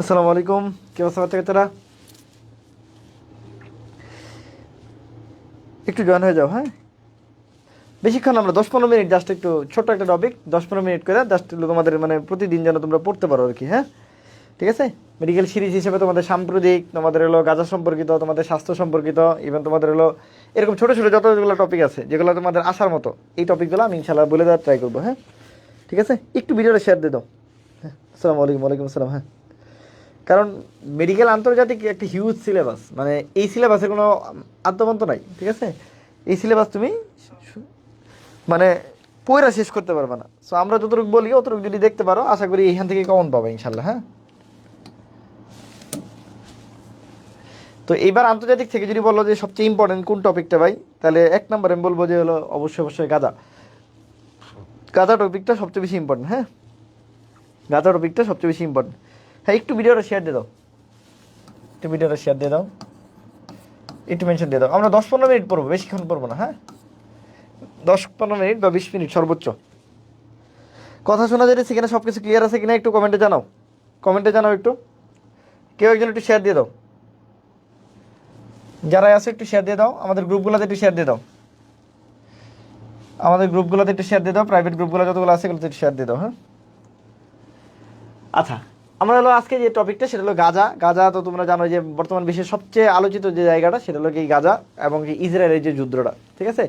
আসসালামু আলাইকুম। কি অবস্থা বাচ্চা একটু জয়েন হয়ে যাও হ্যাঁ? বেশিক্ষণ আমরা দশ পনেরো মিনিট জাস্ট একটু ছোট্ট একটা টপিক দশ পনেরো মিনিট করে জাস্ট তোমাদের মানে প্রতিদিন যেন তোমরা পড়তে পারো আর কি হ্যাঁ? ঠিক আছে? মেডিকেল সিরিজ হিসেবে তোমাদের সাম্প্রতিক, তোমাদের হলো গাজা সম্পর্কিত, তোমাদের স্বাস্থ্য সম্পর্কিত ইভেন তোমাদের হলো এরকম ছোটো ছোটো যতগুলো টপিক আছে, যেগুলো তোমাদের আসার মতো, এই টপিকগুলো আমি ইনশাল্লাহ বলে দেওয়ার ট্রাই করব হ্যাঁ? ঠিক আছে? একটু ভিডিওটা শেয়ার দিয়ে দাও হ্যাঁ? আসসালামু আলাইকুম, ওয়ালাইকুম আসসালাম হ্যাঁ? কারণ মেডিকেল আন্তর্জাতিক একটা হিউজ সিলেবাস মানে এই সিলেবাসের কোনো আদ্যমন্ত নাই, ঠিক আছে? এই সিলেবাস তুমি মানে পয়রা শেষ করতে পারবে না। সো আমরা যতটুকু বলি, অতটুকু যদি দেখতে পারো, আশা করি এখান থেকে কমন পাবে ইনশাল্লাহ হ্যাঁ? তো এইবার আন্তর্জাতিক থেকে যদি বলো যে সবচেয়ে ইম্পর্টেন্ট কোন টপিকটা ভাই, তাহলে এক নম্বর আমি বলব যে হলো অবশ্যই অবশ্যই গাদা গাদা টপিকটা সবচেয়ে বেশি ইম্পর্টেন্ট হ্যাঁ? গাদা টপিকটা সবচেয়ে বেশি ইম্পর্টেন্ট হ্যাঁ একটু ভিডিওটা শেয়ার দিয়ে দাও। একটু ভিডিওটা শেয়ার দিয়ে দাও। একটু মেনশন দিয়ে দাও। আমরা দশ পনেরো মিনিট পড়ব, বেশিক্ষণ পড়ব না হ্যাঁ? দশ পনেরো মিনিট বা বিশ মিনিট সর্বোচ্চ। কথা শোনা যাচ্ছে সেখানে সব কিছু ক্লিয়ার আছে কিনা একটু কমেন্টে জানাও। কমেন্টে জানাও একটু। কেউ একজন একটু শেয়ার দিয়ে দাও। যারা আছে একটু শেয়ার দিয়ে দাও। আমাদের গ্রুপগুলোতে একটু শেয়ার দিয়ে দাও। আমাদের গ্রুপগুলোতে একটু শেয়ার দিয়ে দাও। প্রাইভেট গ্রুপগুলো যতগুলো আছে এগুলোতে একটু শেয়ার দিয়ে দাও হ্যাঁ? আচ্ছা। আমরা হলো আজকে যে টপিকটা, সেটা হলো গাজা। গাজা তো তোমরা জানো যে বর্তমান বিশ্বের সবচেয়ে আলোচিত যে জায়গাটা, সেটা হলো কি গাজা এবং ইসরায়েলের যে যুদ্ধটা, ঠিক আছে?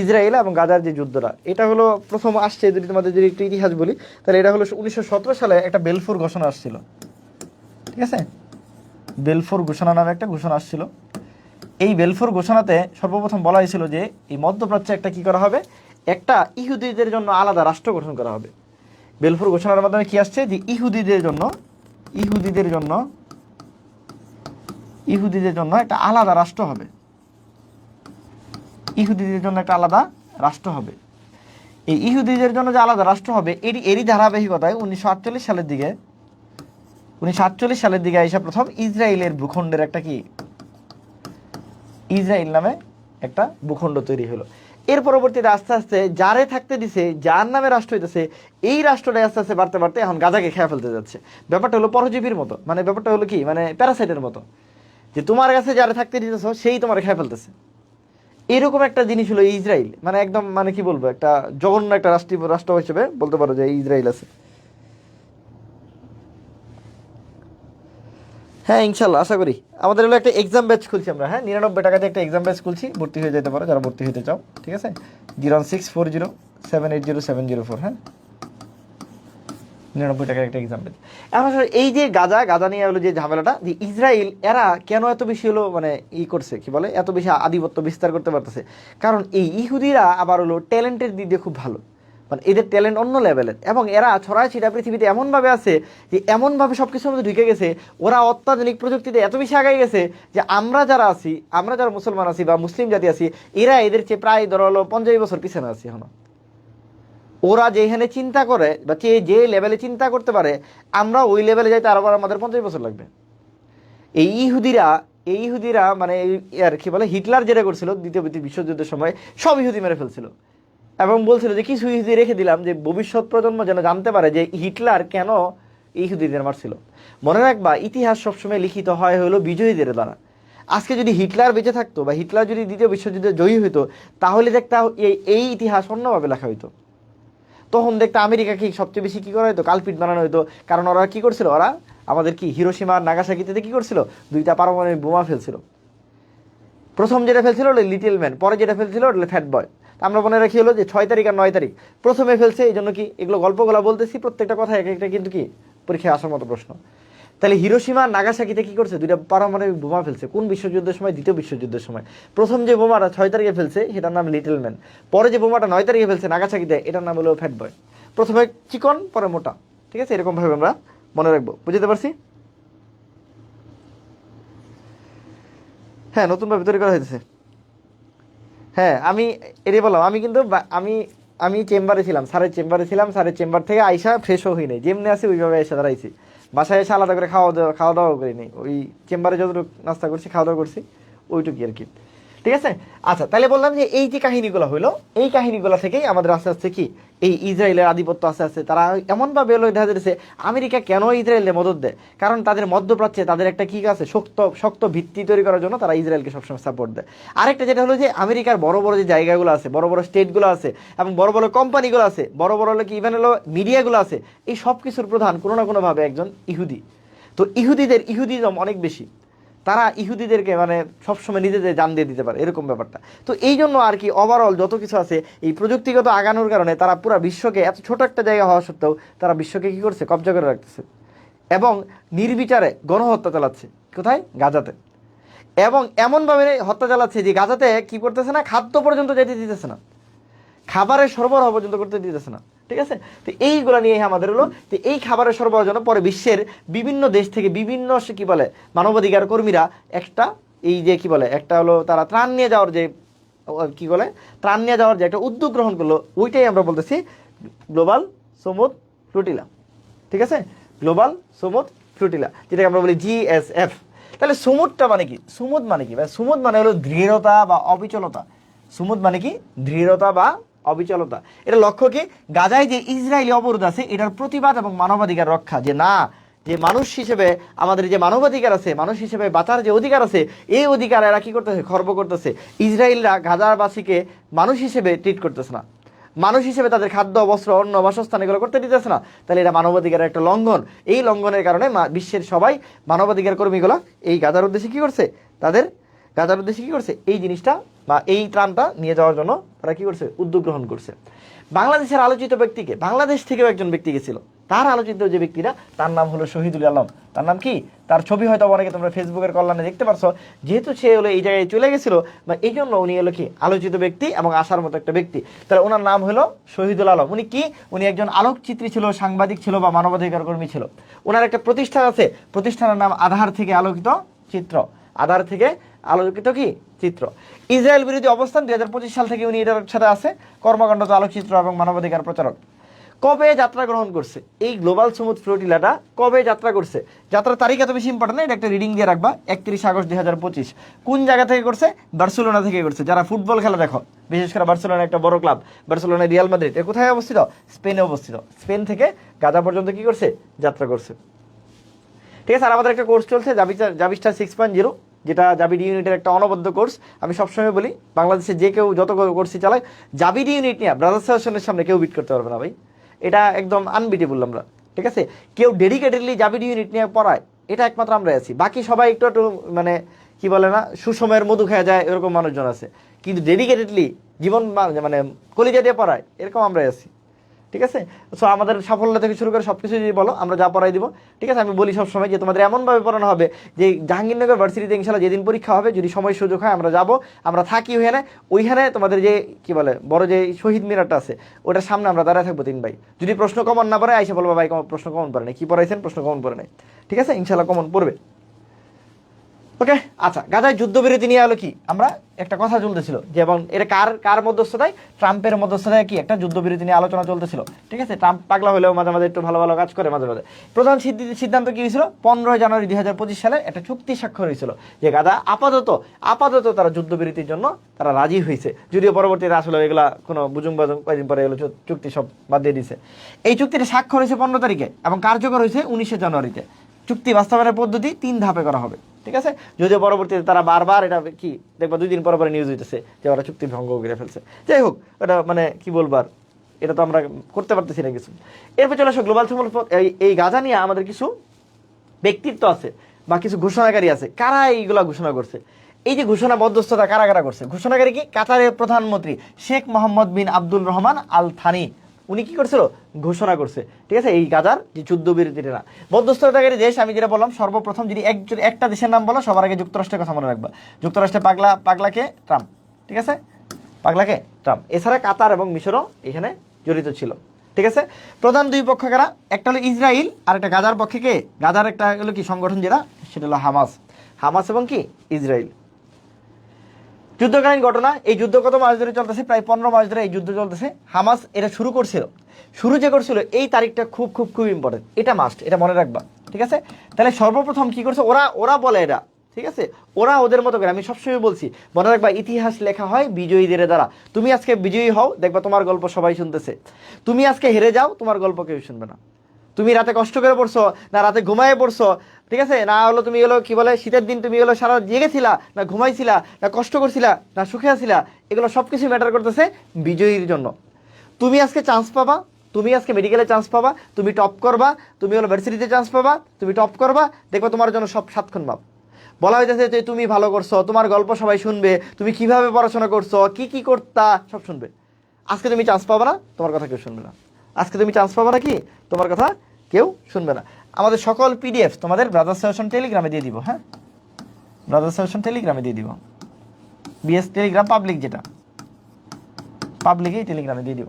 ইসরায়েল এবং গাজার যে যুদ্ধটা, এটা হলো প্রথম আসছে যদি তোমাদের যদি একটু ইতিহাস বলি, তাহলে এটা হলো উনিশশো সতেরো সালে একটা বেলফোর ঘোষণা আসছিল, ঠিক আছে? বেলফোর ঘোষণা নামে একটা ঘোষণা আসছিল। এই বেলফোর ঘোষণাতে সর্বপ্রথম বলা হয়েছিল যে এই মধ্যপ্রাচ্যে একটা কি করা হবে? একটা ইহুদিদের জন্য আলাদা রাষ্ট্র গঠন করা হবে। বেলফোর ঘোষণার মাধ্যমে কি আসছে? যে ইহুদিদের জন্য ইহুদিদের জন্য ইহুদিদের জন্য একটা আলাদা রাষ্ট্র হবে। ইহুদিদের জন্য একটা আলাদা রাষ্ট্র হবে। এই ইহুদিদের জন্য যে আলাদা রাষ্ট্র হবে এরই এরই ধারাবাহিকতায় উনিশশো আটচল্লিশ সালের দিকে, উনিশশো আটচল্লিশ সালের দিকে এসে প্রথম ইসরায়েলের ভূখণ্ডের একটা কি? ইসরায়েল নামে একটা ভূখণ্ড তৈরি হলো। এর পরবর্তীতে আস্তে আস্তে যারে থাকতে দিছে, যার নামে রাষ্ট্র হইতেছে, এই রাষ্ট্রটা আস্তে আস্তে বাড়তে বাড়তে এখন গাজাকে খেয়ে ফেলতে যাচ্ছে। ব্যাপারটা হলো পরজীবীর মতো মানে ব্যাপারটা হলো কি মানে প্যারাসাইটের মতো। যে তোমার কাছে যারে থাকতে দিতেছ, সেই তোমার খেয়ে ফেলতেছে। এরকম একটা জিনিস হলো ইসরায়েল। মানে একদম মানে কি বলব, একটা জঘন্য একটা রাষ্ট্র রাষ্ট্র হিসেবে বলতে পারো যে ইসরায়েল আছে। হ্যাঁ ইনশাল্লাহ, আশা করি। আমাদের হলো একটা এক্সাম ব্যাচ খুলছি আমরা হ্যাঁ? নিরানব্বই টাকাতে একটা এক্সাম ব্যাচ খুলছি, ভর্তি হয়ে যেতে পারো, যারা ভর্তি হতে চাও, ঠিক আছে? Zero six four zero seven eight zero seven zero four হ্যাঁ? নিরানব্বই টাকার একটা এক্সাম ব্যাচ এখন আসলে এই যে গাজা গাজা নিয়ে হলো যে ঝামেলাটা, যে ইসরায়েল, এরা কেন এত বেশি হলো মানে ই করছে, কি বলে? এত বেশি আধিপত্য বিস্তার করতে পারতেছে? কারণ এই ইহুদিরা আবার হলো ট্যালেন্টের দিক দিয়ে খুব ভালো। মানে এদের ট্যালেন্ট অন্য লেভেলের এবং এরা ছড়ায় ছিটা পৃথিবীতে এমনভাবে আছে যে এমনভাবে সব কিছুর মধ্যে ঢুকে গেছে, ওরা অত্যাধুনিক প্রযুক্তিতে এত বেশি আগাই গেছে যে আমরা যারা আছি, আমরা যারা মুসলমান আছি বা মুসলিম জাতি আছি, এরা এদের চেয়ে প্রায় ধরো হলো পঞ্চাশ বছর পিছনে আছি এখনও। ওরা যেখানে চিন্তা করে বা যে যে লেভেলে চিন্তা করতে পারে, আমরা ওই লেভেলে যাইতে আরও আমাদের পঞ্চাশ বছর লাগবে। এই ইহুদিরা এই ইহুদিরা মানে আর কি বলে, হিটলার যেটা করছিল, দ্বিতীয় বিশ্বযুদ্ধের সময়, সব ইহুদি মেরে ফেলছিল। এবং বলছিল যে, কিছু ইহুদি রেখে দিলাম যে, ভবিষ্যৎ প্রজন্ম যেন জানতে পারে যে, হিটলার কেন ইহুদিদের মারছিল। মনে রাখবা, ইতিহাস সবসময় লিখিত হয় হলো বিজয়ীদের দ্বারা। আজকে যদি হিটলার বেঁচে থাকতো বা হিটলার যদি দ্বিতীয় বিশ্বযুদ্ধে জয়ী হইতো, তাহলে দেখতা এই এই ইতিহাস অন্যভাবে লেখা হইতো। তখন দেখতে আমেরিকাকে সবচেয়ে বেশি কী করা হতো কালপিট বানানো হতো কারণ ওরা কী করছিল? ওরা আমাদের কি হিরোসীমা নাগাসাকিতে কী করছিল? দুইটা পারমাণবিক বোমা ফেলছিল। প্রথম যেটা ফেলছিল লিটিল ম্যান, পরে যেটা ফেলছিল ওটা ফ্যাট বয়। আমরা মনে রাখি হলো যে ছয় তারিখ আর নয় তারিখ। প্রথমে ফেলছে, এই জন্য কি এগুলো গল্পগুলো বলতেছি, প্রত্যেকটা কথা এক একটা কিন্তু কি পরীক্ষায় আসার মতো প্রশ্ন। তাহলে হিরোসীমা নাগাসাকিতে কি করছে? দুইটা পারমাণবিক বোমা ফেলছে। কোন বিশ্বযুদ্ধের সময়? দ্বিতীয় বিশ্বযুদ্ধের সময়। প্রথম যে বোমাটা ছয় তারিখে ফেলছে, সেটার নাম লিটল ম্যান পরে যে বোমাটা নয় তারিখে ফেলছে নাগাসাকিতে, এটার নাম হলো ফ্যাট বয় প্রথমে চিকন, পরে মোটা। ঠিক আছে? এরকমভাবে আমরা মনে রাখব। বুঝতে পারছি? হ্যাঁ নতুনভাবে তৈরি করা হয়েছে। হ্যাঁ আমি এটাই বললাম, আমি কিন্তু আমি আমি চেম্বারে ছিলাম, স্যারের চেম্বারে ছিলাম, স্যারের চেম্বার থেকে আইসা ফ্রেশও হই নাই, যেমনি আসে ওইভাবে এসে দাঁড়াইছি। বাসায় এসে আলাদা করে খাওয়া দাওয়া খাওয়া দাওয়া করিনি ওই চেম্বারে যতটুকু নাস্তা করছি খাওয়া দাওয়া করছি, ওইটুকুই আর কি। ঠিক আছে? আচ্ছা তাহলে বললাম যে এই যে কাহিনীগুলো হলো এই কাহিনীগুলো থেকেই আমাদের আস্তে আস্তে কি, এই ইসরায়েলের আধিপত্য আস্তে আস্তে, তারা এমনভাবে হলো দেখা যাচ্ছে আমেরিকা কেন ইসরায়েলের মদত দেয়? কারণ তাদের মধ্যপ্রাচ্যে তাদের একটা কি আছে, শক্ত শক্ত ভিত্তি তৈরি করার জন্য তারা ইসরায়েলকে সবসময় সাপোর্ট দেয়। আরেকটা যেটা হলো যে আমেরিকার বড় বড় যে জায়গাগুলো আছে, বড় বড় স্টেটগুলো আছে, এবং বড় বড় কোম্পানিগুলো আছে, বড় বড় হলো কি ইভেন হলো মিডিয়াগুলো আছে, এই সব কিছুর প্রধান কোনো না কোনোভাবে একজন ইহুদি। তো ইহুদিদের ইহুদিজম অনেক বেশি। তারা ইহুদিদেরকে মানে সবসময় নিজেদের জান দিয়ে দিতে পারে, এরকম ব্যাপারটা। তো এই জন্য আর কি ওভারঅল যত কিছু আছে, এই প্রযুক্তিগত আগানোর কারণে তারা পুরো বিশ্বকে, এত ছোট একটা জায়গা হওয়া সত্ত্বেও তারা বিশ্বকে কি করছে, কবজা করে রাখতেছে। এবং নির্বিচারে গণহত্যা চালাচ্ছে, কোথায়? গাজাতে। এবং এমনভাবে হত্যা চালাচ্ছে যে গাজাতে কি করতেছে না, খাদ্য পর্যন্ত যেতে দিতেছে না। খাবারের সরবরাহ পর্যন্ত করতে দিতেছে না। ঠিক আছে? তো এইগুলো নিয়ে আমাদের হলো তো এই খাবারের সরবরাহ জন্য পরে বিশ্বের বিভিন্ন দেশ থেকে বিভিন্ন কি বলে, মানবাধিকার কর্মীরা একটা এই যে কি বলে, একটা হলো তারা ত্রাণ নিয়ে যাওয়ার যে, কি বলে, ত্রাণ নিয়ে যাওয়ার যে একটা উদ্যোগ গ্রহণ করল, ওইটাই আমরা বলতেছি গ্লোবাল সমুদ ফ্লুটিলা। ঠিক আছে? গ্লোবাল সমুদ ফ্লুটিলা, যেটাকে আমরা বলি জিএসএফ তাহলে সমুদটা মানে কি? সুমুদ মানে কি? সুমুদ মানে হলো দৃঢ়তা বা অবিচলতা। সুমুদ মানে কি? দৃঢ়তা বা অবিচলতা। এটা লক্ষ্য কি? গাজায় যে ইসরায়েলি অবরোধ আছে, এটার প্রতিবাদ এবং মানবাধিকার রক্ষা। যে না, যে মানুষ হিসেবে, আমাদের যে মানবাধিকার আছে, মানুষ হিসেবে বাঁচার যে অধিকার আছে, এই অধিকার এরা কি করতেছে? খর্ব করতেছে। ইসরায়েলরা গাজারবাসীকে মানুষ হিসেবে ট্রিট করতেছে না। মানুষ হিসেবে তাদের খাদ্য, বস্ত্র, অন্ন, বাসস্থান এগুলো করতে দিতেছে না। তাহলে এটা মানবাধিকারের একটা লঙ্ঘন। এই লঙ্ঘনের কারণে বিশ্বের সবাই মানবাধিকার কর্মীগুলো এই গাজার উদ্দেশ্যে কি করছে? তাদের গাজার উদ্দেশ্যে কি করছে? এই জিনিসটা বা এই ত্রাণটা নিয়ে যাওয়ার জন্য তারা কি করছে? উদ্যোগ গ্রহণ করছে। বাংলাদেশের আলোচিত ব্যক্তিকে, বাংলাদেশ থেকেও একজন ব্যক্তি গেছিল। তার আলোচিত যে ব্যক্তিরা, তার নাম হলো শহীদুল আলম। তার নাম কি? তার ছবি হয়তো অনেকে তোমরা ফেসবুকের কল্যাণে দেখতে পারছ। যেহেতু সে হলো এই জায়গায় চলে গেছিল, বা এই জন্য উনি হলো কি? আলোচিত ব্যক্তি এবং আসার মতো একটা ব্যক্তি। তাহলে ওনার নাম হলো শহীদুল আলম। উনি কি? উনি একজন আলোকচিত্রী ছিল, সাংবাদিক ছিল বা মানবাধিকার কর্মী ছিল। ওনার একটা প্রতিষ্ঠান আছে। প্রতিষ্ঠানের নাম আধার থেকে আলোকিত চিত্র। আধার থেকে আলোকিত কি? চিত্র। ইসরায়েল বিরোধী অবস্থান, দুই হাজার পঁচিশ সাল থেকে উনি এটার সাথে আছে। কর্মকাণ্ড আলোকচিত্র এবং মানবাধিকার প্রচারক। কবে যাত্রা গ্রহণ করছে? এই গ্লোবাল সমুদ ফ্লোটিলাটা কবে যাত্রা করছে? যাত্রার তারিখ এত বেশি ইম্পর্টেন্ট এটা একটা রিডিং দিয়ে রাখবা। একত্রিশ আগস্ট দুই হাজার পঁচিশ। কোন জায়গা থেকে করছে? বার্সেলোনা থেকে করছে। যারা ফুটবল খেলা দেখো, বিশেষ করে বার্সেলোনা একটা বড় ক্লাব বার্সেলোনা রিয়াল মাদ্রিদ এ কোথায় অবস্থিত? স্পেনে অবস্থিত। স্পেন থেকে গাজা পর্যন্ত কি করছে? যাত্রা করছে। ঠিক আছে, আর আমাদের একটা কোর্স চলছে, জাবিস্টার সিক্স পয়েন্ট জিরো যেটা জাবিডি ইউনিটের একটা অনবদ্য কোর্স আমি সবসময় বলি, বাংলাদেশে যে কেউ যত কোর্সই চালায় জাবিডি ইউনিট নিয়ে ব্রাদার্স অ্যাসোসিয়েশনের সামনে কেউ বিট করতে পারবে না ভাই। এটা একদম আনবিটেবল আমরা, ঠিক আছে? কেউ ডেডিকেটেডলি জাবিডি ইউনিট নিয়ে পড়ায়, এটা একমাত্র আমরা আছি। বাকি সবাই একটু একটু মানে কি বলে না সুসময়ের মধু খেয়ে যায়, এরকম মানুষজন আছে। কিন্তু ডেডিকেটেডলি জীবন মানে কলিজা দিয়ে পড়ায়, এরকম আমরাই আছি। ঠিক আছে? সো আমাদের সাফল্য থেকে শুরু করে সব কিছু যদি বলো, আমরা যা পড়াই দিব। ঠিক আছে? আমি বলি সব সময় যে তোমাদের এমনভাবে পড়ানো হবে যে জাহাঙ্গীরনগর ভার্সিটিতে ইনশাল্লাহ যেদিন পরীক্ষা হবে, যদি সময় সুযোগ হয় আমরা যাব, আমরা থাকি ওইখানে। ওইখানে তোমাদের যে, কি বলে, বড় যে শহীদ মিনারটা আছে, ওটার সামনে আমরা দাঁড়ায় থাকব তিন ভাই। যদি প্রশ্ন কমন না পড়ে, আইসা বলব ভাই প্রশ্ন কমন পড়ে নাই। কি পড়াইছেন? প্রশ্ন কমন পড়ে নাই। ঠিক আছে? ইনশাল্লাহ কমন পড়বে। ওকে? আচ্ছা গাজায় যুদ্ধবিরতি নিয়ে হলো কি? আমরা একটা কথা চলতেছিল যে, এবং এটা কার কার মধ্যস্থতায়? ট্রাম্পের মধ্যস্থতায় কি একটা যুদ্ধবিরতি নিয়ে আলোচনা চলতেছিল। ঠিক আছে? ট্রাম্প পাগলা হলেও মাঝে মাঝে একটু ভালো ভালো কাজ করে মাঝে মাঝে। প্রধান সিদ্ধি- সিদ্ধান্ত কি হয়েছিল? পনেরোই জানুয়ারি দুই হাজার পঁচিশ সালে একটা চুক্তি স্বাক্ষর হয়েছিল যে গাদা আপাতত আপাতত তারা যুদ্ধবিরতির জন্য তারা রাজি হয়েছে। যদিও পরবর্তীতে আসলে এগুলা কোনো বুজুং বাজুং কয়েকদিন পরে এগুলো চুক্তি সব বাদ দিয়ে দিছে এই চুক্তিটা স্বাক্ষর হয়েছে পনেরো তারিখে এবং কার্যকর হয়েছে উনিশে জানুয়ারিতে। চুক্তি বাস্তবায়নের পদ্ধতি তিন ধাপে করা হবে। ঠিক আছে? যদিও পরবর্তীতে তারা বারবার এটা কি, দেখবা দুই দিন পর পরে নিউজ হইতেছে যে ওরা চুক্তি ভঙ্গ করে ফেলছে। যাই হোক এটা মানে কি বলবার এটা তো আমরা করতে পারতেছি না কিছু। এরপর চলে আসো গ্লোবাল এই এই গাজা নিয়ে আমাদের কিছু ব্যক্তিত্ব আছে বা কিছু ঘোষণাকারী আছে। কারা এইগুলা ঘোষণা করছে? এই যে ঘোষণা মধ্যস্থতা কারা কারা করছে? ঘোষণাকারী কি? কাতারের প্রধানমন্ত্রী Sheikh Mohammed bin Abdul Rahman Al Thani উনি কি করছিল? ঘোষণা করছে। ঠিক আছে? এই গাজার যে যুদ্ধ বিরতিটা না মধ্যস্থতাকারী দেশ, আমি যেটা বললাম, সর্বপ্রথম যদি একজন একটা দেশের নাম বলো, সবার আগে যুক্তরাষ্ট্রের কথা মনে রাখবা। যুক্তরাষ্ট্রে পাগলা পাগলাকে ট্রাম্প। ঠিক আছে? পাগলাকে ট্রাম্প। এছাড়া কাতার এবং মিশরও এখানে জড়িত ছিল। ঠিক আছে? প্রধান দুই পক্ষ কারা? একটা হলো ইসরায়েল আর একটা গাজার পক্ষে কে? গাজার একটা হলো কি সংগঠন যেটা? সেটা হলো হামাস। হামাস এবং কি? ইসরায়েল যুদ্ধকালীন ঘটনা, এই যুদ্ধ কত মাস ধরে চলতেছে? প্রায় পনেরো মাস ধরে এই যুদ্ধ চলতেছে। হামাস এটা শুরু করছিল। শুরু যে করছিল, এই তারিখটা খুব খুব খুব ইম্পর্টেন্ট এটা মাস্ট এটা মনে রাখবা, ঠিক আছে? তাহলে সর্বপ্রথম কি করছে? ওরা ওরা বলে এটা, ঠিক আছে? ওরা ওদের মতো করে, আমি সবসময় বলছি, মনে রাখবা, ইতিহাস লেখা হয় বিজয়ীদের দ্বারা। তুমি আজকে বিজয়ী হও, দেখবা তোমার গল্প সবাই শুনতেছে। তুমি আজকে হেরে যাও, তোমার গল্প কেউ শুনবে না। তুমি রাতে কষ্ট করে পড়ছো, না রাতে ঘুমায় পড়ছো ঠিক আছে? না হলো তুমি হলো কি বলে, শীতের দিন তুমি হলো সারা জেগেছিলা, না ঘুমাইছিলা, না কষ্ট করছিলা, না সুখে আছিলা, এগুলো সব কিছু ম্যাটার করতেছে বিজয়ীর জন্য। তুমি আজকে চান্স পাবা, তুমি আজকে মেডিকেলে চান্স পাবা, তুমি টপ করবা, তুমি হলো ভার্সিটিতে চান্স পাবা, তুমি টপ করবা, দেখবা তোমার জন্য সব সাতক্ষণ মাপ বলা হইতেছে যে তুমি ভালো করছ, তোমার গল্প সবাই শুনবে, তুমি কীভাবে পড়াশোনা করছ, কি কি করতা, সব শুনবে। আজকে তুমি চান্স পাবা না, তোমার কথা কেউ শুনবে না। আজকে তুমি চান্স পাবা না কি, তোমার কথা কেউ শুনবে না। আমাদের সকল পিডিএফ তোমাদের ব্রাদার সেশন টেলিগ্রামে দিয়ে দিব হ্যাঁ? ব্রাদার সেশন টেলিগ্রামে দিয়ে দিব। বিএস টেলিগ্রাম পাবলিক যেটা। পাবলিকেই টেলিগ্রামে দিয়ে দিব।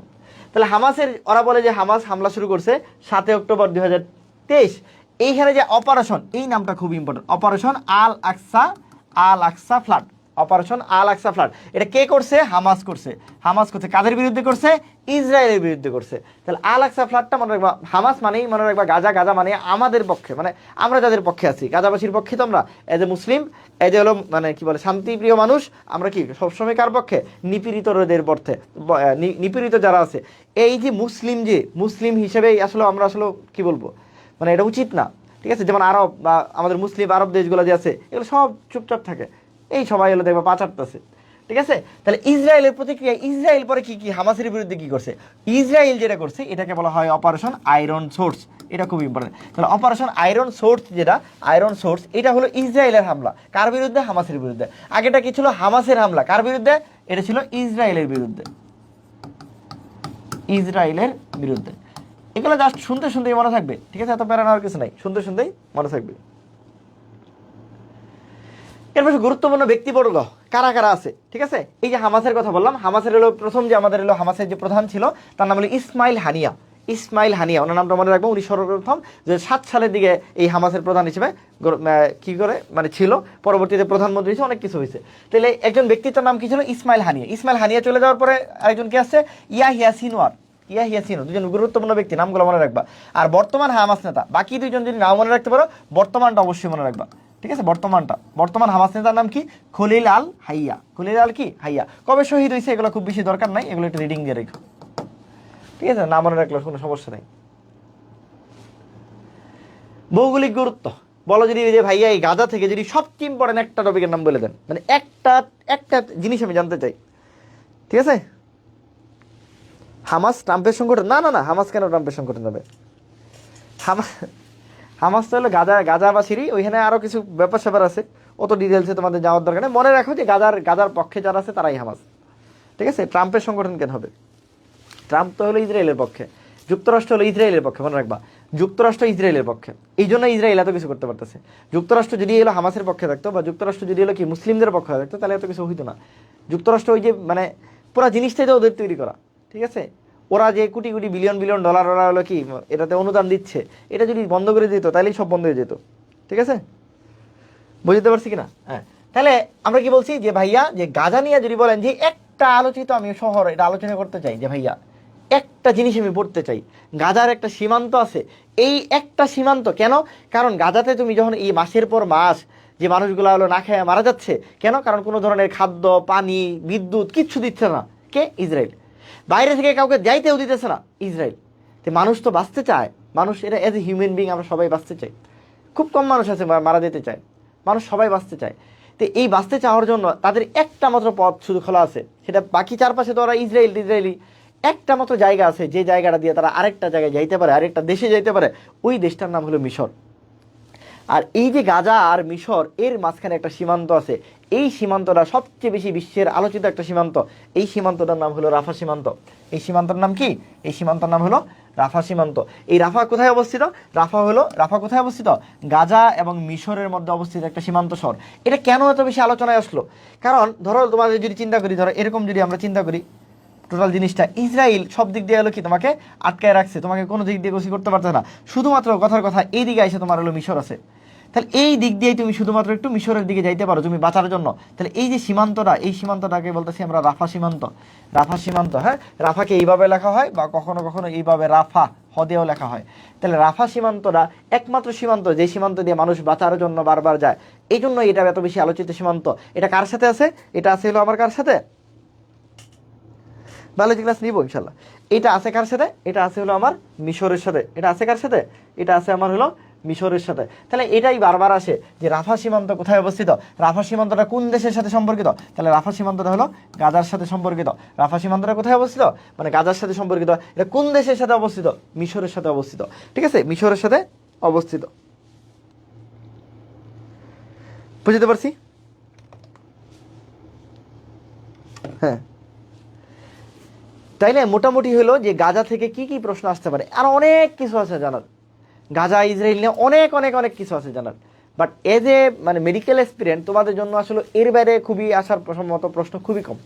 তাহলে হামাসের ওরা বলে যে হামাস হামলা শুরু করছে সাতই অক্টোবর দুই হাজার তেইশ। এইখানে যে অপারেশন এই নামটা খুব important operation Al Aqsa Al Aqsa flood operation Al Aqsa flood. এটা কে করছে? হামাস করছে। হামাস করছে কাদের বিরুদ্ধে করছে? ইসরায়েলের বিরুদ্ধে করছে। তাহলে আল আকসা ফ্লাডটা মনে রাখবা, হামাস মানেই মনে রাখবা গাজা গাজা মানে আমাদের পক্ষে মানে আমরা যাদের পক্ষে আছি, গাজাবাসীর পক্ষে তো আমরা as a Muslim as a হলো মানে কি বলে, শান্তিপ্রিয় মানুষ, আমরা কি সবসময় কার পক্ষে? নিপীড়িতদের পক্ষে নিপীড়িত যারা আছে। এই যে মুসলিম যে, মুসলিম হিসেবে আসলে আমরা আসলে কি বলব? মানে এটা উচিত না। ঠিক আছে? যেমন আরব বা আমাদের মুসলিম আরব দেশগুলো যে আছে, এগুলো সব চুপচাপ থাকে। এই সবাই হলো দেখবা পাচারতেছে। ঠিক আছে? তাহলে ইসরায়েলের প্রতিক্রিয়া, ইসরায়েল পরে কি কি? হামাসের বিরুদ্ধে কি করছে? ইসরায়েল যেটা করছে, এটাকে বলা হয় অপারেশন আয়রন সোর্স এটা খুব ইম্পর্টেন্ট তাহলে অপারেশন আয়রন সোর্স যেটা আয়রন সোর্স এটা হলো ইসরায়েলের হামলা। কার বিরুদ্ধে? হামাসের বিরুদ্ধে। আগেটা কি ছিল? হামাসের হামলা। কার বিরুদ্ধে? এটা ছিল ইসরায়েলের বিরুদ্ধে। ইসরায়েলের বিরুদ্ধে। এগুলো জাস্ট শুনতে, শুনতেই মনে থাকবে। ঠিক আছে? এত প্যারা নেওয়ার কিছু নাই। শুনতে, শুনতেই মনে থাকবে। এর পাশে গুরুত্বপূর্ণ ব্যক্তিবর্গ কারা কারা আছে? ঠিক আছে? এই যে হামাসের কথা বললাম, হামাসের হলো প্রথম যে আমাদের হলো হামাসের যে প্রধান ছিল, তার নাম হলো ইসমাইল হানিয়া। ইসমাইল হানিয়া, ওনার নামটা মনে রাখব উনি সর্বপ্রথম যে সাত সালের দিকে এই হামাসের প্রধান হিসেবে কি করে? মানে ছিল। পরবর্তীতে প্রধানমন্ত্রী হিসেবে অনেক কিছু হয়েছে। তাহলে একজন ব্যক্তিত্বের নাম কি ছিল? ইসমাইল হানিয়া। ইসমাইল হানিয়া চলে যাওয়ার পরে আরেকজন কি আসছে ইয়াহিয়া সিনোয়ার ইয়াহিয়া সিনো দুজন গুরুত্বপূর্ণ ব্যক্তি, নামগুলো মনে রাখবা। আর বর্তমান হামাস নেতা, বাকি দুইজন যদি নাম মনে রাখতে পারো, বর্তমানটা অবশ্যই মনে রাখবা। ঠিক আছে? বর্তমানটা। বর্তমান হামাস নেতার নাম কি? খলিল আল হাইয়া। খলিল আল কি? হাইয়া। কবে শহীদ হয়েছে এগুলো খুব বেশি দরকার নাই, এগুলো একটু রিডিং দিয়ে রেখো। ঠিক আছে? না মনে রাখলে কোনো সমস্যা নেই। ভৌগোলিক গুরুত্ব। বলো যদি যে ভাইয়া এই গাজা থেকে যদি সবচেয়ে ইম্পর্টেন্ট একটা টপিকের নাম বলে দেন। মানে একটা একটা জিনিস আমি জানতে চাই। ঠিক আছে? হামাস ট্রাম্পের সংগঠন না না না, হামাস কেন ট্রাম্পের সংগঠন হবে? হামাস হামাস তো হলো গাজা গাজাবাসীরই ওইখানে আরও কিছু ব্যাপার স্যাপার আছে। অত ডিটেলসে তোমাদের যাওয়ার দরকার নেই। মনে রাখো যে গাজার গাজার পক্ষে যারা আছে তারাই হামাস। ঠিক আছে? ট্রাম্পের সংগঠন কেন হবে? ট্রাম্প তো হলো ইসরায়েলের পক্ষে। যুক্তরাষ্ট্র হলো ইসরায়েলের পক্ষে, মনে রাখবা। যুক্তরাষ্ট্র ইসরায়েলের পক্ষে। এই জন্য ইসরায়েল এত কিছু করতে পারতেছে। যুক্তরাষ্ট্র যদি এলো হামাসের পক্ষে থাকতো বা যুক্তরাষ্ট্র যদি এলো কি মুসলিমদের পক্ষে থাকতো, তাহলে এত কিছু হইতো না। যুক্তরাষ্ট্র ওই যে মানে পুরো জিনিসটাই তো ওদের তৈরি করা। ঠিক আছে? ওরা যে crore crore billion billion dollar ওরা হলো কি, এটাতে অনুদান দিচ্ছে, এটা যদি বন্ধ করে দিত তাহলেই সব বন্ধ হয়ে যেত। ঠিক আছে? বুঝতে পারছি কিনা? হ্যাঁ। তাহলে আমরা কি বলছি যে ভাইয়া, যে গাজা নিয়ে যদি বলেন যে একটা আলোচিত আমি শহর এটা আলোচনা করতে চাই, যে ভাইয়া, একটা জিনিস আমি পড়তে চাই, গাজার একটা সীমান্ত আছে, এই একটা সীমান্ত কেন? কারণ গাজাতে তুমি যখন এই মাসের পর মাস যে মানুষগুলো হলো না খেয়ে মারা যাচ্ছে, কেন? কারণ কোনো ধরনের খাদ্য, পানি, বিদ্যুৎ কিচ্ছু দিচ্ছে না। কে? ইসরায়েল। বাইরে থেকে কাউকে যাইতেও দিতেছে না ইসরায়েল। তো মানুষ তো বাঁচতে চায়। মানুষ এটা এজ এ হিউম্যান বিং আমরা সবাই বাঁচতে চাই। খুব কম মানুষ আছে মারা যেতে চায়। মানুষ সবাই বাঁচতে চায়। তো এই বাঁচতে চাওয়ার জন্য তাদের একটা মাত্র পথ শুধু খোলা আছে। সেটা বাকি চারপাশে তো ওরা ইসরায়েল, ইসরায়েলি। একটা মাত্র জায়গা আছে যে জায়গাটা দিয়ে তারা আরেকটা জায়গায় যাইতে পারে, আরেকটা দেশে যাইতে পারে। ওই দেশটার নাম হলো মিশর। আর এই যে গাজা আর মিশর, এর মাঝখানে একটা সীমান্ত আছে। এই সীমান্তটা সবচেয়ে বেশি বিশ্বের আলোচিত একটা সীমান্ত। এই সীমান্তটার নাম হলো রাফা সীমান্ত। এই সীমান্তর নাম কি? এই সীমান্তর নাম হলো রাফা সীমান্ত। এই রাফা কোথায় অবস্থিত? রাফা হলো, রাফা কোথায় অবস্থিত? গাজা এবং মিশরের মধ্যে অবস্থিত একটা সীমান্ত শহর। এটা কেন এত বেশি আলোচনায় আসলো? কারণ ধরো, তোমাদের যদি চিন্তা করি, ধরো, এরকম যদি আমরা চিন্তা করি, টোটাল জিনিসটা, ইসরায়েল সব দিক দিয়ে হলো কি? তোমাকে আটকায় রাখছে। তোমাকে কোনো দিক দিয়ে গোসি করতে পারছে না। শুধুমাত্র কথার কথা এই দিকে এসে তোমার হলো মিশর আছে। তাহলে এই দিক দিয়েই তুমি শুধুমাত্র একটু মিশরের দিকে যাইতে পারো, তুমি বাঁচার জন্য। তাহলে এই যে সীমান্তটা, এই সীমান্তটাকে বলতেছি আমরা রাফা সীমান্ত। রাফা সীমান্ত হ্যাঁ? রাফাকে এইভাবে লেখা হয় বা কখনো কখনো এইভাবে রাফা হদেও লেখা হয়। তাহলে রাফা সীমান্তটা একমাত্র সীমান্ত, যে সীমান্ত দিয়ে মানুষ বাঁচার জন্য বারবার যায়। এই জন্য এটা এত বেশি আলোচিত সীমান্ত। এটা কার সাথে আছে? এটা আছে হলো আমার কার সাথে? বায়োলজি ক্লাস নিব ইনশাল্লাহ এটা আছে কার সাথে? এটা আছে হলো আমার মিশরের সাথে। এটা আছে কার সাথে? এটা আছে আমার হলো মিশরের সাথে। তাহলে এটাই বারবার আসে যে রাফা সীমান্ত কোথায় অবস্থিত? রাফা সীমান্তটা কোন দেশের সাথে সম্পর্কিত? তাহলে রাফা সীমান্তটা হলো গাজার সাথে সম্পর্কিত। রাফা সীমান্তটা কোথায় অবস্থিত? মানে গাজার সাথে সম্পর্কিত। এটা কোন দেশের সাথে অবস্থিত? মিশরের সাথে অবস্থিত। ঠিক আছে? মিশরের সাথে অবস্থিত। বুঝতে পারছি? হ্যাঁ। তাইলে মোটামুটি হলো যে গাজা থেকে কি কি প্রশ্ন আসতে পারে? আর অনেক কিছু আছে জানার। গাজা ইসরায়েল নিয়ে অনেক অনেক অনেক কিছু আছে জানার। বাট এজ এ মানে মেডিকেল এক্সপিরিয়েন্স তোমাদের জন্য আসলে এর বাইরে খুবই আসার মতো প্রশ্ন খুবই কম।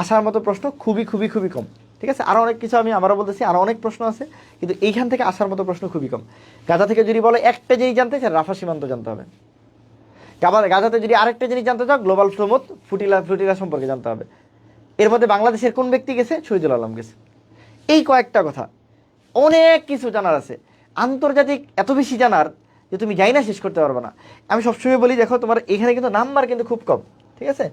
আসার মতো প্রশ্ন খুবই খুবই খুবই কম। ঠিক আছে? আরও অনেক কিছু আমি আবারও বলতেছি আরও অনেক প্রশ্ন আছে, কিন্তু এইখান থেকে আসার মতো প্রশ্ন খুবই কম। গাজা থেকে যদি বলো একটা জিনিস জানতে চাই, রাফা সীমান্ত জানতে হবে। গাজাতে যদি আরেকটা জিনিস জানতে চাও, গ্লোবাল ফ্লোমত ফুটিলা ফ্লুটিলা সম্পর্কে জানতে হবে। এর মধ্যে বাংলাদেশের কোন ব্যক্তি গেছে? শহীদুল আলম গেছে। এই কয়েকটা কথা। অনেক কিছু জানার আছে। আন্তর্জাতিক এত বেশি জানার যে তুমি যাই না শেষ করতে পারবে না। আমি সবসময় বলি, দেখো, তোমার এখানে কিন্তু নাম্বার কিন্তু খুব কম, ঠিক আছে?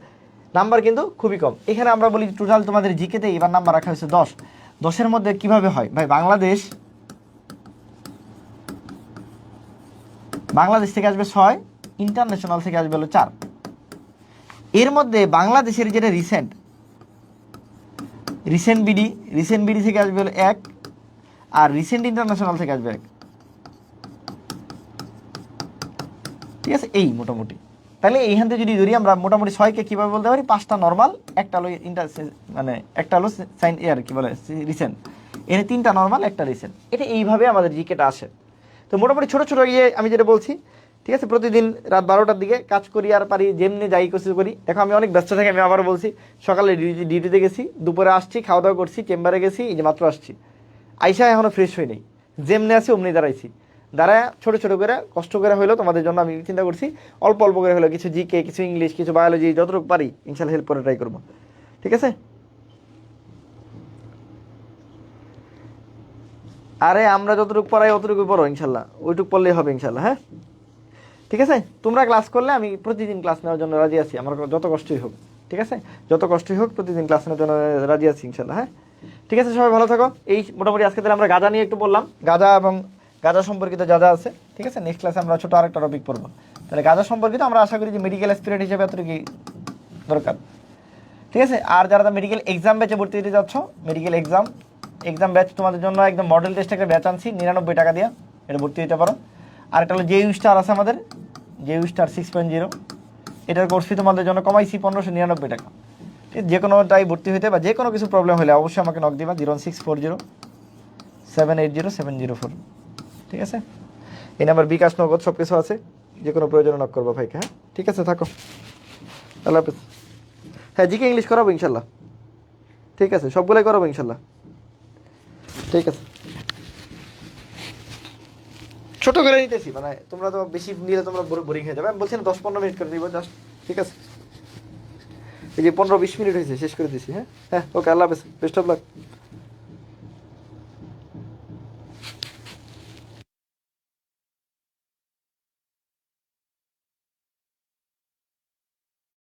নাম্বার কিন্তু খুবই কম। এখানে আমরা বলি টোটাল তোমাদের জিকেতে এবার নাম্বার রাখা হয়েছে দশ। দশের মধ্যে কীভাবে হয়? ভাই, বাংলাদেশ বাংলাদেশ থেকে আসবে ছয় ইন্টারন্যাশনাল থেকে আসবে হলো চার। এর মধ্যে বাংলাদেশের যেটা recent recent BD recent BD থেকে আসবে হলো এক, আর রিসেন্ট ইন্টারন্যাশনাল থেকে আসবে এক। ঠিক আছে? এই মোটামুটি। তাহলে এইখান থেকে যদি ধরি আমরা মোটামুটি ছয়কে কীভাবে বলতে পারি? পাঁচটা নর্মাল একটা হলো ইন্টার মানে একটা হলো সাইন ইয়ার কি বলে রিসেন্ট এনে তিনটা নর্মাল একটা রিসেন্ট এটা এইভাবে আমাদের জিকেটা আসে। তো মোটামুটি ছোটো ছোটো ইয়ে আমি যেটা বলছি, ঠিক আছে? প্রতিদিন রাত বারোটার দিকে কাজ করি আর পারি, যেমনি যাই কিছু করি। দেখো, আমি অনেক ব্যস্ত থাকি, আমি আবার বলছি, সকালে ডিউটি ডিউটিতে গেছি, দুপুরে আসছি খাওয়া দাওয়া করছি চেম্বারে গেছি, এই যে মাত্র আসছি। আইসা এখনও ফ্রেশ হয়ে নেই। যেমনি আছি, অমনি দাঁড়াইছি। দাঁড়ায়, ছোটো ছোটো করে, কষ্ট করে হলেও তোমাদের জন্য আমি চিন্তা করছি। অল্প অল্প করে হলো কিছু জিকে, কিছু ইংলিশ, কিছু বায়োলজি, যতটুকু পারি, ইনশাল্লাহ হেল্প করে ট্রাই করব। ঠিক আছে? আরে, আমরা যতটুকু পড়াই অতটুকু পড়ো, ইনশাল্লাহ। ওইটুকু পড়লেই হবে, ইনশাল্লাহ হ্যাঁ? ঠিক আছে? তোমরা ক্লাস করলে আমি প্রতিদিন ক্লাস নেওয়ার জন্য রাজি আছি। আমার যত কষ্টই হোক, ঠিক আছে? যত কষ্টই হোক, প্রতিদিন ক্লাস নেওয়ার জন্য রাজি আছি, ইনশাল্লাহ হ্যাঁ? ঠিক আছে, সবাই ভালো থাকো। এই মোটামুটি আজকে তাহলে আমরা গাজা নিয়ে একটু বললাম। গাজা এবং গাজা সম্পর্কিত যা যা আছে, ঠিক আছে? নেক্সট ক্লাসে আমরা ছোটো আরেকটা টপিক পড়ব। তাহলে গাঁজা সম্পর্কিত আমরা আশা করি যে মেডিকেল স্পিরিট হিসেবে এতটুকু দরকার। ঠিক আছে? আর যারা মেডিকেল এক্সাম ব্যাচে ভর্তি দিতে যাচ্ছ মেডিকেল এক্সাম এক্সাম ব্যাচ তোমাদের জন্য একদম মডেল টেস্ট একটা ব্যাচ আনছি, নিরানব্বই টাকা দিয়ে এটা ভর্তি দিতে পারো। আর একটা হলো জে ইউ স্টার আছে আমাদের J U star six point zero এটার কোর্স ফি তোমাদের জন্য কমাইছি পনেরোশো নিরানব্বই টাকা। যে কোনোটাই ভর্তি হইতে বা যে কোনো কিছু প্রবলেম হলে অবশ্যই আমাকে নক দিবা zero six four zero seven eight zero seven zero four ঠিক আছে? এই নাম্বার, বিকাশ, নগদ সব কিছু আছে। যে কোনো প্রয়োজনে নক করব ভাইকে হ্যাঁ? ঠিক আছে, থাকো। আল্লাহ হাফিজ। হ্যাঁ জিকে ইংলিশ করাবো ইনশাল্লাহ। ঠিক আছে, সবগুলোই করাবো ইনশাল্লাহ। ঠিক আছে। ছোট করে নিতেছি মানে তোমরা তো বেশি নিলে তোমরা বোরিং হয়ে যাবে। আমি বলছি না দশ পনেরো মিনিট করে নিব জাস্ট ঠিক আছে? এই যে পনেরো, বিশ মিনিট হয়েছে, শেষ করে দিছি হ্যাঁ? হ্যাঁ ওকে, আল্লাহ হাফেজ। Best of luck